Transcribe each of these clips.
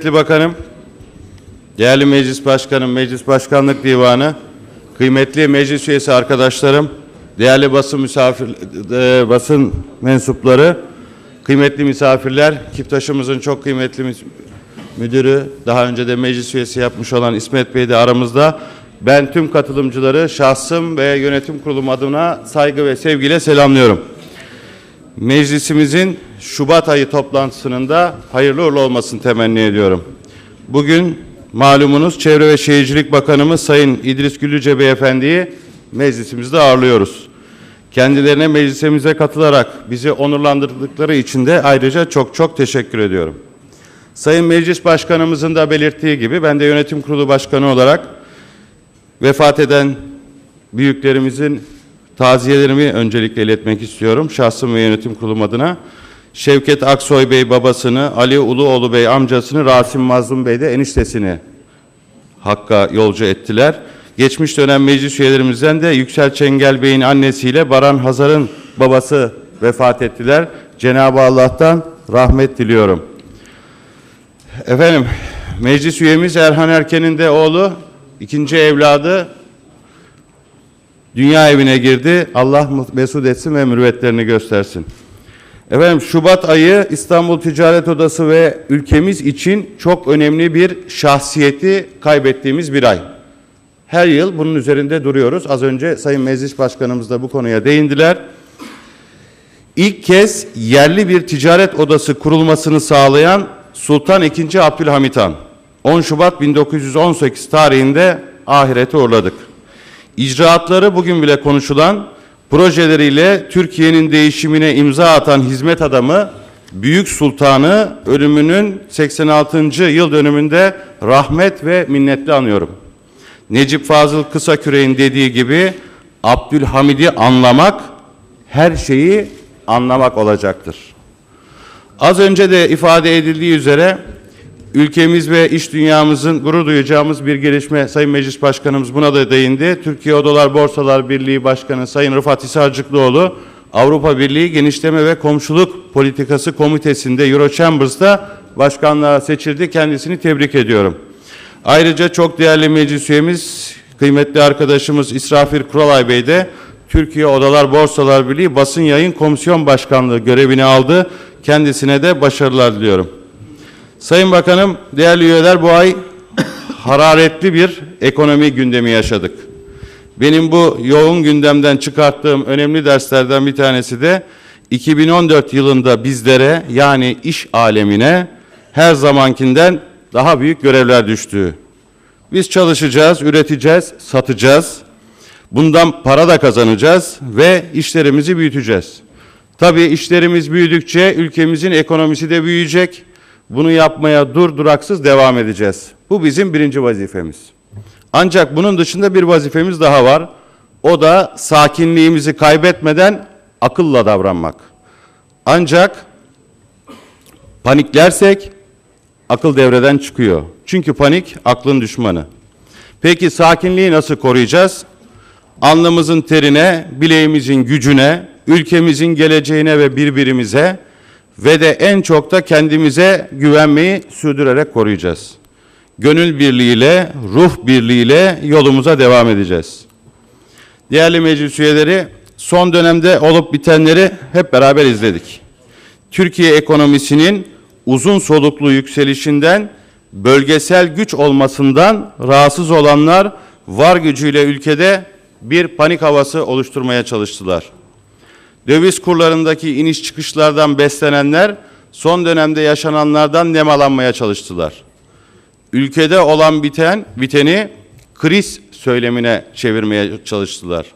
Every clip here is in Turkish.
kıymetli bakanım, değerli meclis başkanım, meclis başkanlık divanı, kıymetli meclis üyesi arkadaşlarım, değerli basın misafir, e, basın mensupları, kıymetli misafirler, Kiptaş'ımızın çok kıymetli müdürü, daha önce de meclis üyesi yapmış olan İsmet Bey de aramızda. Ben tüm katılımcıları şahsım ve yönetim kurulum adına saygı ve sevgiyle selamlıyorum. Meclisimizin Şubat ayı toplantısının da hayırlı uğurlu olmasını temenni ediyorum. Bugün malumunuz Çevre ve Şehircilik Bakanımız Sayın İdris Güllüce Beyefendi'yi meclisimizde ağırlıyoruz. Kendilerine meclisimize katılarak bizi onurlandırdıkları için de ayrıca çok çok teşekkür ediyorum. Sayın Meclis Başkanımızın da belirttiği gibi ben de yönetim kurulu başkanı olarak vefat eden büyüklerimizin taziyelerimi öncelikle iletmek istiyorum. Şahsım ve yönetim kurulum adına. Şevket Aksoy Bey babasını, Ali Uluoğlu Bey amcasını, Rasim Mazlum Bey de eniştesini Hakk'a yolcu ettiler. Geçmiş dönem meclis üyelerimizden de Yüksel Çengel Bey'in annesiyle Baran Hazar'ın babası vefat ettiler. Cenab-ı Allah'tan rahmet diliyorum. Efendim, meclis üyemiz Erhan Erken'in de oğlu, ikinci evladı dünya evine girdi. Allah mesut etsin ve mürüvvetlerini göstersin. Efendim Şubat ayı İstanbul Ticaret Odası ve ülkemiz için çok önemli bir şahsiyeti kaybettiğimiz bir ay. Her yıl bunun üzerinde duruyoruz. Az önce Sayın Meclis Başkanımız da bu konuya değindiler. İlk kez yerli bir ticaret odası kurulmasını sağlayan Sultan II. Abdülhamit Han 10 Şubat 1918 tarihinde ahirete uğurladık. İcraatları bugün bile konuşulan projeleriyle Türkiye'nin değişimine imza atan hizmet adamı Büyük Sultanı ölümünün 86. yıl dönümünde rahmet ve minnetle anıyorum. Necip Fazıl Kısaküre'nin dediği gibi Abdülhamid'i anlamak her şeyi anlamak olacaktır. Az önce de ifade edildiği üzere ülkemiz ve iş dünyamızın gurur duyacağımız bir gelişme Sayın Meclis Başkanımız buna da değindi. Türkiye Odalar Borsalar Birliği Başkanı Sayın Rıfat Hisarcıklıoğlu Avrupa Birliği Genişleme ve Komşuluk Politikası Komitesi'nde Eurochambers'da başkanlığa seçildi. Kendisini tebrik ediyorum. Ayrıca çok değerli meclis üyemiz, kıymetli arkadaşımız İsrafil Kuralay Bey de Türkiye Odalar Borsalar Birliği Basın Yayın Komisyon Başkanlığı görevini aldı. Kendisine de başarılar diliyorum. Sayın Bakanım, değerli üyeler bu ay hararetli bir ekonomi gündemi yaşadık. Benim bu yoğun gündemden çıkarttığım önemli derslerden bir tanesi de 2014 yılında bizlere yani iş alemine her zamankinden daha büyük görevler düştüğü. Biz çalışacağız, üreteceğiz, satacağız. Bundan para da kazanacağız ve işlerimizi büyüteceğiz. Tabii işlerimiz büyüdükçe ülkemizin ekonomisi de büyüyecek. Bunu yapmaya dur duraksız devam edeceğiz. Bu bizim birinci vazifemiz. Ancak bunun dışında bir vazifemiz daha var. O da sakinliğimizi kaybetmeden akılla davranmak. Ancak paniklersek akıl devreden çıkıyor. Çünkü panik aklın düşmanı. Peki sakinliği nasıl koruyacağız? Alnımızın terine, bileğimizin gücüne, ülkemizin geleceğine ve birbirimize ve de en çok da kendimize güvenmeyi sürdürerek koruyacağız. Gönül birliğiyle, ruh birliğiyle yolumuza devam edeceğiz. Değerli meclis üyeleri, son dönemde olup bitenleri hep beraber izledik. Türkiye ekonomisinin uzun soluklu yükselişinden, bölgesel güç olmasından rahatsız olanlar var gücüyle ülkede bir panik havası oluşturmaya çalıştılar. Döviz kurlarındaki iniş çıkışlardan beslenenler son dönemde yaşananlardan nemalanmaya çalıştılar. Ülkede olan biten biteni kriz söylemine çevirmeye çalıştılar.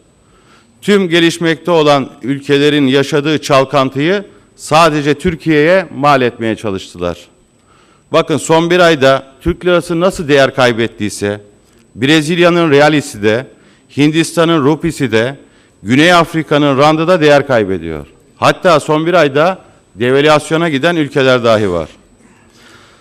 Tüm gelişmekte olan ülkelerin yaşadığı çalkantıyı sadece Türkiye'ye mal etmeye çalıştılar. Bakın son bir ayda Türk lirası nasıl değer kaybettiyse, Brezilya'nın realisi de, Hindistan'ın rupisi de, Güney Afrika'nın randı da değer kaybediyor. Hatta son bir ayda devalüasyona giden ülkeler dahi var.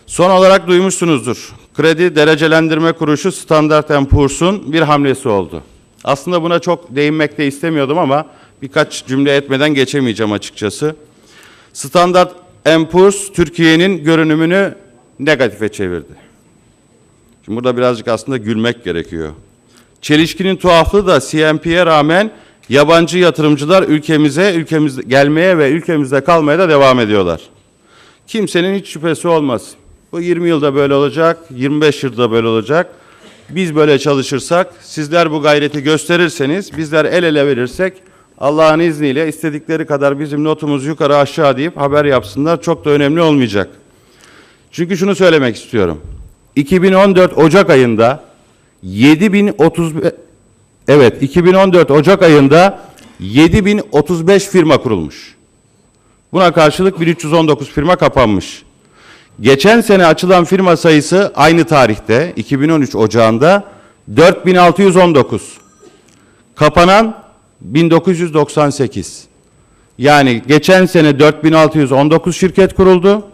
Son olarak duymuşsunuzdur. Kredi Derecelendirme Kuruluşu Standard Poor's'un bir hamlesi oldu. Aslında buna çok değinmek de istemiyordum ama birkaç cümle etmeden geçemeyeceğim açıkçası. Standard Poor's Türkiye'nin görünümünü negatife çevirdi. Şimdi burada birazcık aslında gülmek gerekiyor. Çelişkinin tuhaflığı da CNP'ye rağmen yabancı yatırımcılar ülkemize, ülkemizde gelmeye ve ülkemizde kalmaya da devam ediyorlar. Kimsenin hiç şüphesi olmaz. Bu 20 yılda böyle olacak, 25 yılda böyle olacak. Biz böyle çalışırsak, sizler bu gayreti gösterirseniz, bizler el ele verirsek Allah'ın izniyle istedikleri kadar bizim notumuz yukarı aşağı deyip haber yapsınlar. Çok da önemli olmayacak. Çünkü şunu söylemek istiyorum. 2014 Ocak ayında 7030 Evet, 2014 Ocak ayında 7035 firma kurulmuş. Buna karşılık 1319 firma kapanmış. Geçen sene açılan firma sayısı aynı tarihte 2013 Ocağında 4619. Kapanan 1998. Yani geçen sene 4619 şirket kuruldu.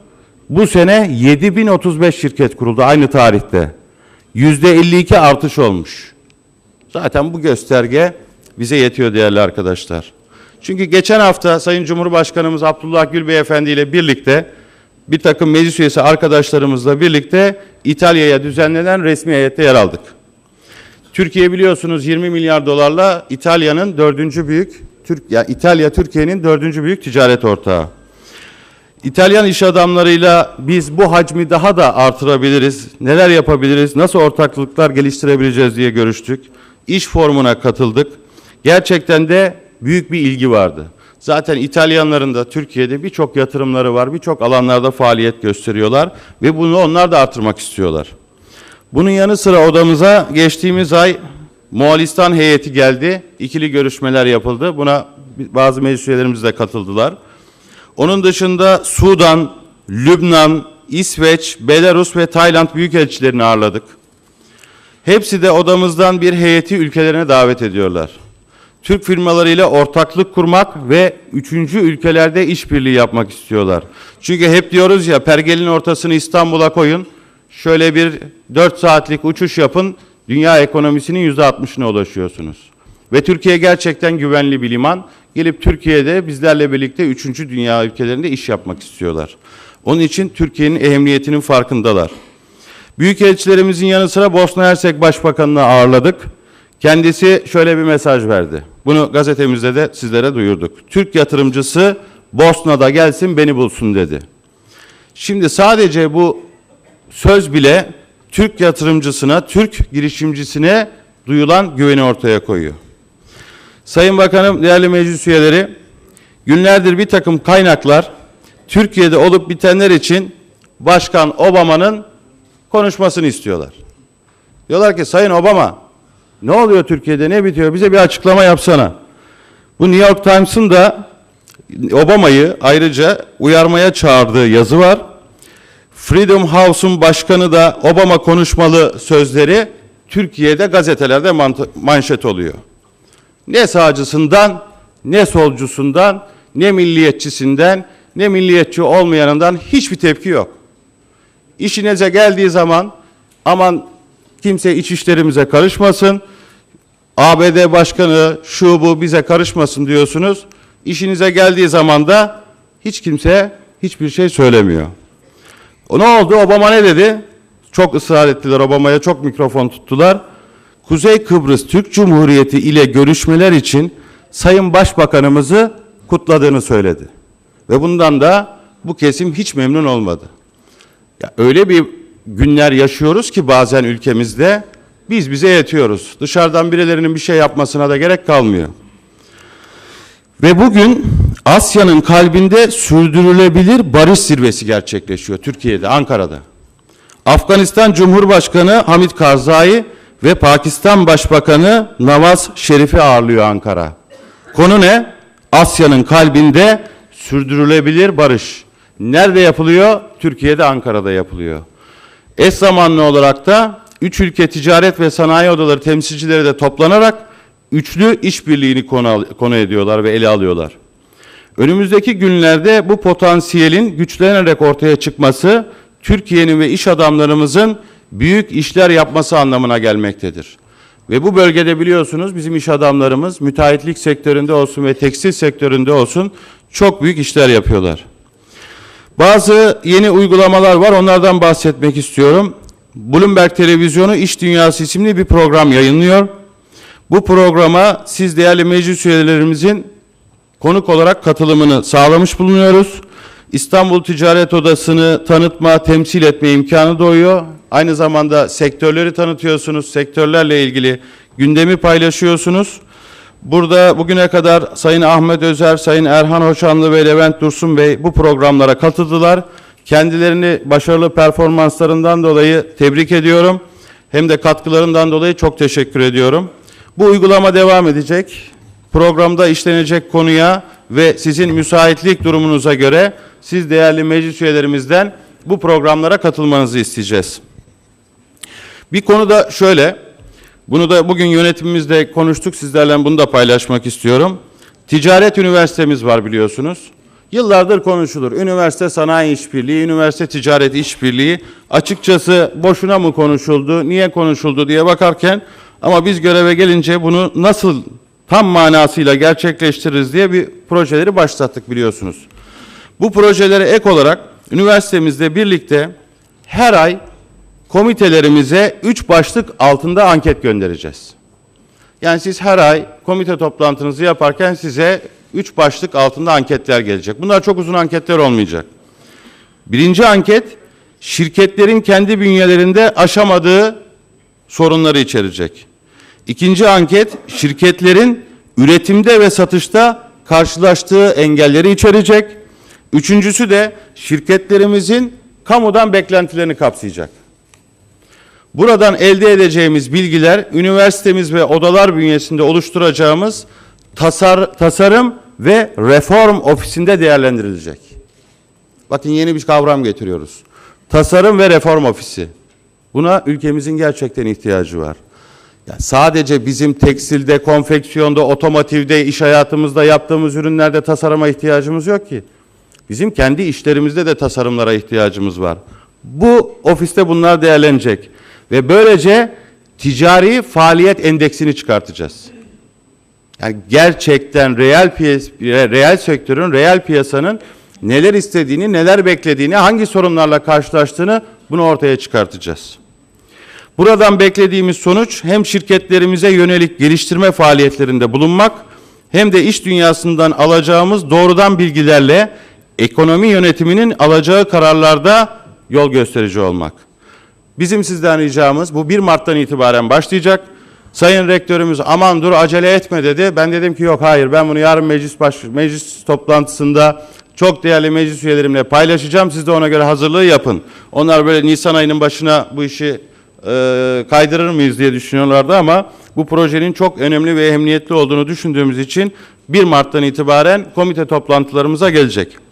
Bu sene 7035 şirket kuruldu aynı tarihte. Yüzde 52 artış olmuş. Zaten bu gösterge bize yetiyor değerli arkadaşlar. Çünkü geçen hafta Sayın Cumhurbaşkanımız Abdullah Gül Beyefendi ile birlikte bir takım meclis üyesi arkadaşlarımızla birlikte İtalya'ya düzenlenen resmi heyette yer aldık. Türkiye biliyorsunuz 20 milyar dolarla İtalya'nın dördüncü büyük, Türk, ya İtalya Türkiye'nin dördüncü büyük ticaret ortağı. İtalyan iş adamlarıyla biz bu hacmi daha da artırabiliriz, neler yapabiliriz, nasıl ortaklıklar geliştirebileceğiz diye görüştük. İş formuna katıldık. Gerçekten de büyük bir ilgi vardı. Zaten İtalyanların da Türkiye'de birçok yatırımları var, birçok alanlarda faaliyet gösteriyorlar ve bunu onlar da artırmak istiyorlar. Bunun yanı sıra odamıza geçtiğimiz ay Moğolistan heyeti geldi. İkili görüşmeler yapıldı. Buna bazı meclis üyelerimiz de katıldılar. Onun dışında Sudan, Lübnan, İsveç, Belarus ve Tayland büyükelçilerini ağırladık. Hepsi de odamızdan bir heyeti ülkelerine davet ediyorlar. Türk firmalarıyla ortaklık kurmak ve üçüncü ülkelerde işbirliği yapmak istiyorlar. Çünkü hep diyoruz ya pergelin ortasını İstanbul'a koyun. Şöyle bir 4 saatlik uçuş yapın. Dünya ekonomisinin yüzde 60'ına ulaşıyorsunuz. Ve Türkiye gerçekten güvenli bir liman. Gelip Türkiye'de bizlerle birlikte üçüncü dünya ülkelerinde iş yapmak istiyorlar. Onun için Türkiye'nin ehemmiyetinin farkındalar. Büyükelçilerimizin yanı sıra Bosna Hersek Başbakanı'nı ağırladık. Kendisi şöyle bir mesaj verdi. Bunu gazetemizde de sizlere duyurduk. Türk yatırımcısı Bosna'da gelsin beni bulsun dedi. Şimdi sadece bu söz bile Türk yatırımcısına, Türk girişimcisine duyulan güveni ortaya koyuyor. Sayın Bakanım, değerli meclis üyeleri, günlerdir bir takım kaynaklar Türkiye'de olup bitenler için Başkan Obama'nın konuşmasını istiyorlar. Diyorlar ki Sayın Obama ne oluyor Türkiye'de ne bitiyor bize bir açıklama yapsana. Bu New York Times'ın da Obama'yı ayrıca uyarmaya çağırdığı yazı var. Freedom House'un başkanı da Obama konuşmalı sözleri Türkiye'de gazetelerde manşet oluyor. Ne sağcısından, ne solcusundan, ne milliyetçisinden, ne milliyetçi olmayanından hiçbir tepki yok. İşinize geldiği zaman aman kimse iç işlerimize karışmasın, ABD başkanı şu bu bize karışmasın diyorsunuz. İşinize geldiği zaman da hiç kimse hiçbir şey söylemiyor. O ne oldu? Obama ne dedi? Çok ısrar ettiler Obama'ya, çok mikrofon tuttular. Kuzey Kıbrıs Türk Cumhuriyeti ile görüşmeler için Sayın Başbakanımızı kutladığını söyledi. Ve bundan da bu kesim hiç memnun olmadı. Ya öyle bir günler yaşıyoruz ki bazen ülkemizde biz bize yetiyoruz. Dışarıdan birilerinin bir şey yapmasına da gerek kalmıyor. Ve bugün Asya'nın kalbinde sürdürülebilir barış zirvesi gerçekleşiyor Türkiye'de, Ankara'da. Afganistan Cumhurbaşkanı Hamid Karzai ve Pakistan Başbakanı Nawaz Şerif'i ağırlıyor Ankara. Konu ne? Asya'nın kalbinde sürdürülebilir barış. Nerede yapılıyor? Türkiye'de, Ankara'da yapılıyor. Eş zamanlı olarak da üç ülke ticaret ve sanayi odaları temsilcileri de toplanarak üçlü işbirliğini konu, konu ediyorlar ve ele alıyorlar. Önümüzdeki günlerde bu potansiyelin güçlenerek ortaya çıkması Türkiye'nin ve iş adamlarımızın büyük işler yapması anlamına gelmektedir. Ve bu bölgede biliyorsunuz bizim iş adamlarımız müteahhitlik sektöründe olsun ve tekstil sektöründe olsun çok büyük işler yapıyorlar. Bazı yeni uygulamalar var. Onlardan bahsetmek istiyorum. Bloomberg Televizyonu İş Dünyası isimli bir program yayınlıyor. Bu programa siz değerli meclis üyelerimizin konuk olarak katılımını sağlamış bulunuyoruz. İstanbul Ticaret Odası'nı tanıtma, temsil etme imkanı doğuyor. Aynı zamanda sektörleri tanıtıyorsunuz, sektörlerle ilgili gündemi paylaşıyorsunuz. Burada bugüne kadar Sayın Ahmet Özer, Sayın Erhan Hoşanlı ve Levent Dursun Bey bu programlara katıldılar. Kendilerini başarılı performanslarından dolayı tebrik ediyorum. Hem de katkılarından dolayı çok teşekkür ediyorum. Bu uygulama devam edecek. Programda işlenecek konuya ve sizin müsaitlik durumunuza göre siz değerli meclis üyelerimizden bu programlara katılmanızı isteyeceğiz. Bir konu da şöyle, bunu da bugün yönetimimizde konuştuk, sizlerle bunu da paylaşmak istiyorum. Ticaret üniversitemiz var biliyorsunuz. Yıllardır konuşulur. Üniversite sanayi işbirliği, üniversite ticaret işbirliği. Açıkçası boşuna mı konuşuldu, niye konuşuldu diye bakarken ama biz göreve gelince bunu nasıl tam manasıyla gerçekleştiririz diye bir projeleri başlattık biliyorsunuz. Bu projelere ek olarak üniversitemizde birlikte her ay komitelerimize üç başlık altında anket göndereceğiz. Yani siz her ay komite toplantınızı yaparken size üç başlık altında anketler gelecek. Bunlar çok uzun anketler olmayacak. Birinci anket, şirketlerin kendi bünyelerinde aşamadığı sorunları içerecek. İkinci anket, şirketlerin üretimde ve satışta karşılaştığı engelleri içerecek. Üçüncüsü de şirketlerimizin kamudan beklentilerini kapsayacak. Buradan elde edeceğimiz bilgiler üniversitemiz ve odalar bünyesinde oluşturacağımız tasar, tasarım ve reform ofisinde değerlendirilecek. Bakın yeni bir kavram getiriyoruz. Tasarım ve reform ofisi. Buna ülkemizin gerçekten ihtiyacı var. Yani sadece bizim tekstilde, konfeksiyonda, otomotivde, iş hayatımızda yaptığımız ürünlerde tasarıma ihtiyacımız yok ki. Bizim kendi işlerimizde de tasarımlara ihtiyacımız var. Bu ofiste bunlar değerlenecek ve böylece ticari faaliyet endeksini çıkartacağız. Yani gerçekten reel piyas reel sektörün, reel piyasanın neler istediğini, neler beklediğini, hangi sorunlarla karşılaştığını bunu ortaya çıkartacağız. Buradan beklediğimiz sonuç hem şirketlerimize yönelik geliştirme faaliyetlerinde bulunmak hem de iş dünyasından alacağımız doğrudan bilgilerle ekonomi yönetiminin alacağı kararlarda yol gösterici olmak. Bizim sizden ricamız bu 1 Mart'tan itibaren başlayacak. Sayın Rektörümüz aman dur acele etme dedi. Ben dedim ki yok hayır ben bunu yarın meclis baş, meclis toplantısında çok değerli meclis üyelerimle paylaşacağım. Siz de ona göre hazırlığı yapın. Onlar böyle Nisan ayının başına bu işi e, kaydırır mıyız diye düşünüyorlardı ama bu projenin çok önemli ve ehemmiyetli olduğunu düşündüğümüz için 1 Mart'tan itibaren komite toplantılarımıza gelecek.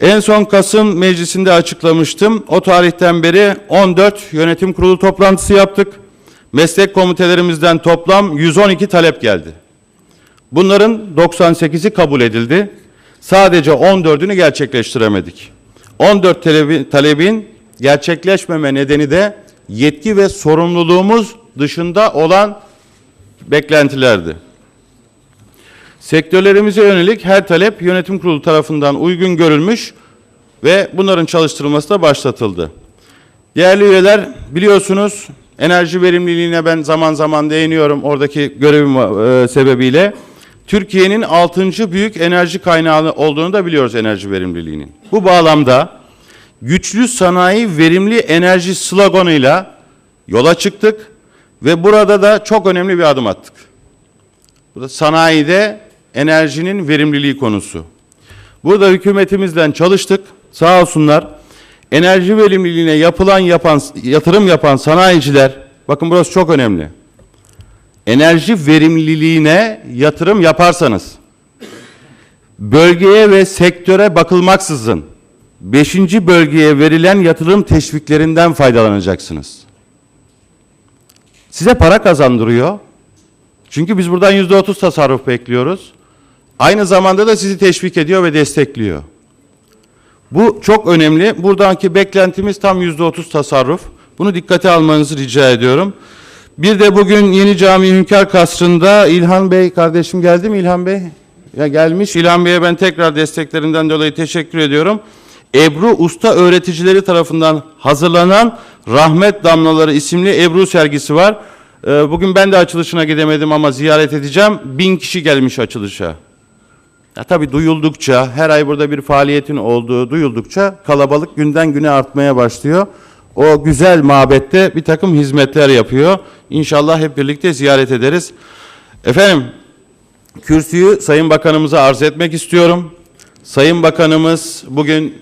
En son Kasım Meclisi'nde açıklamıştım. O tarihten beri 14 yönetim kurulu toplantısı yaptık. Meslek komitelerimizden toplam 112 talep geldi. Bunların 98'i kabul edildi. Sadece 14'ünü gerçekleştiremedik. 14 talebi, talebin gerçekleşmeme nedeni de yetki ve sorumluluğumuz dışında olan beklentilerdi. Sektörlerimize yönelik her talep yönetim kurulu tarafından uygun görülmüş ve bunların çalıştırılması da başlatıldı. Değerli üyeler biliyorsunuz enerji verimliliğine ben zaman zaman değiniyorum oradaki görevim e, sebebiyle. Türkiye'nin 6. büyük enerji kaynağı olduğunu da biliyoruz enerji verimliliğinin. Bu bağlamda güçlü sanayi verimli enerji sloganıyla yola çıktık ve burada da çok önemli bir adım attık. Burada sanayide enerjinin verimliliği konusu. Burada hükümetimizden çalıştık. Sağ olsunlar. Enerji verimliliğine yapılan yapan yatırım yapan sanayiciler bakın burası çok önemli. Enerji verimliliğine yatırım yaparsanız bölgeye ve sektöre bakılmaksızın beşinci bölgeye verilen yatırım teşviklerinden faydalanacaksınız. Size para kazandırıyor. Çünkü biz buradan yüzde otuz tasarruf bekliyoruz. Aynı zamanda da sizi teşvik ediyor ve destekliyor. Bu çok önemli. Buradaki beklentimiz tam yüzde otuz tasarruf. Bunu dikkate almanızı rica ediyorum. Bir de bugün Yeni Cami Hünkar Kasrı'nda İlhan Bey kardeşim geldi mi İlhan Bey? Ya gelmiş. İlhan Bey'e ben tekrar desteklerinden dolayı teşekkür ediyorum. Ebru Usta öğreticileri tarafından hazırlanan Rahmet Damlaları isimli Ebru sergisi var. Ee, Bugün ben de açılışına gidemedim ama ziyaret edeceğim. Bin kişi gelmiş açılışa. Ya tabii duyuldukça, her ay burada bir faaliyetin olduğu duyuldukça kalabalık günden güne artmaya başlıyor. O güzel mabette bir takım hizmetler yapıyor. İnşallah hep birlikte ziyaret ederiz. Efendim, kürsüyü Sayın Bakanımıza arz etmek istiyorum. Sayın Bakanımız bugün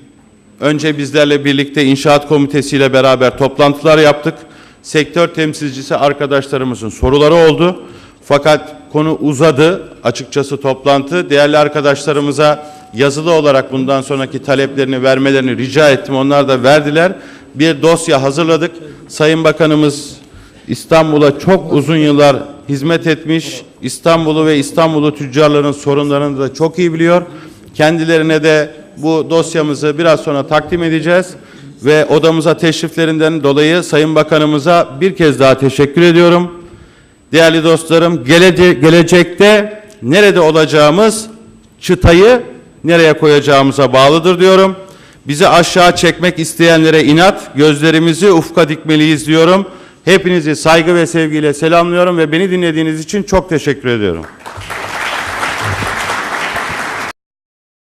önce bizlerle birlikte inşaat komitesiyle beraber toplantılar yaptık. Sektör temsilcisi arkadaşlarımızın soruları oldu. Fakat konu uzadı açıkçası toplantı. Değerli arkadaşlarımıza yazılı olarak bundan sonraki taleplerini vermelerini rica ettim. Onlar da verdiler. Bir dosya hazırladık. Sayın Bakanımız İstanbul'a çok uzun yıllar hizmet etmiş. İstanbul'u ve İstanbul'u tüccarların sorunlarını da çok iyi biliyor. Kendilerine de bu dosyamızı biraz sonra takdim edeceğiz. Ve odamıza teşriflerinden dolayı Sayın Bakanımıza bir kez daha teşekkür ediyorum. Değerli dostlarım, gelece- gelecekte nerede olacağımız çıtayı nereye koyacağımıza bağlıdır diyorum. Bizi aşağı çekmek isteyenlere inat, gözlerimizi ufka dikmeliyiz diyorum. Hepinizi saygı ve sevgiyle selamlıyorum ve beni dinlediğiniz için çok teşekkür ediyorum.